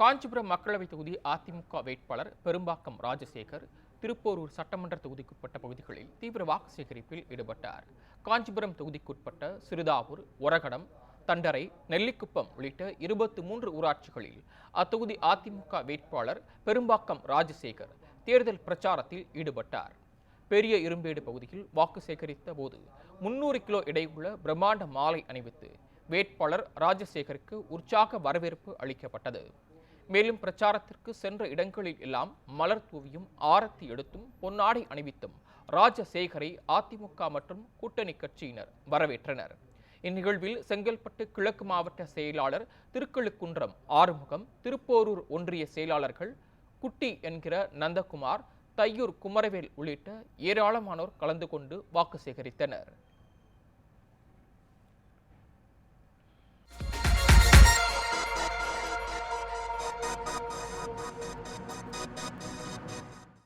காஞ்சிபுரம் மக்களவைத் தொகுதி அதிமுக வேட்பாளர் பெரும்பாக்கம் ராஜசேகர் திருப்போரூர் சட்டமன்ற தொகுதிக்குட்பட்ட பகுதிகளில் தீவிர வாக்கு சேகரிப்பில் ஈடுபட்டார். காஞ்சிபுரம் தொகுதிக்குட்பட்ட சிறுதாவூர் ஒரகடம் தண்டரை நெல்லிக்குப்பம் உள்ளிட்ட இருபத்தி மூன்று ஊராட்சிகளில் அத்தொகுதி அதிமுக வேட்பாளர் பெரும்பாக்கம் ராஜசேகர் தேர்தல் பிரச்சாரத்தில் ஈடுபட்டார். பெரிய இரும்பேடு பகுதியில் வாக்கு சேகரித்த போது முன்னூறு கிலோ எடையுள்ள பிரம்மாண்ட மாலை அணிவித்து வேட்பாளர் ராஜசேகருக்கு உற்சாக வரவேற்பு அளிக்கப்பட்டது. மேலும் பிரச்சாரத்திற்கு சென்ற இடங்களில் எல்லாம் மலர் தூவியும் ஆரத்தி எடுத்தும் பொன்னாடை அணிவித்தும் ராஜசேகரை அதிமுக மற்றும் கூட்டணி கட்சியினர் வரவேற்றனர். இந்நிகழ்வில் செங்கல்பட்டு கிழக்கு மாவட்ட செயலாளர் திருக்கழுக்குன்றம் ஆறுமுகம் திருப்போரூர் ஒன்றிய செயலாளர்கள் குட்டி என்கிற நந்தகுமார் தையூர் குமரவேல் உள்ளிட்ட ஏராளமானோர் கலந்து கொண்டு வாக்கு சேகரித்தனர்.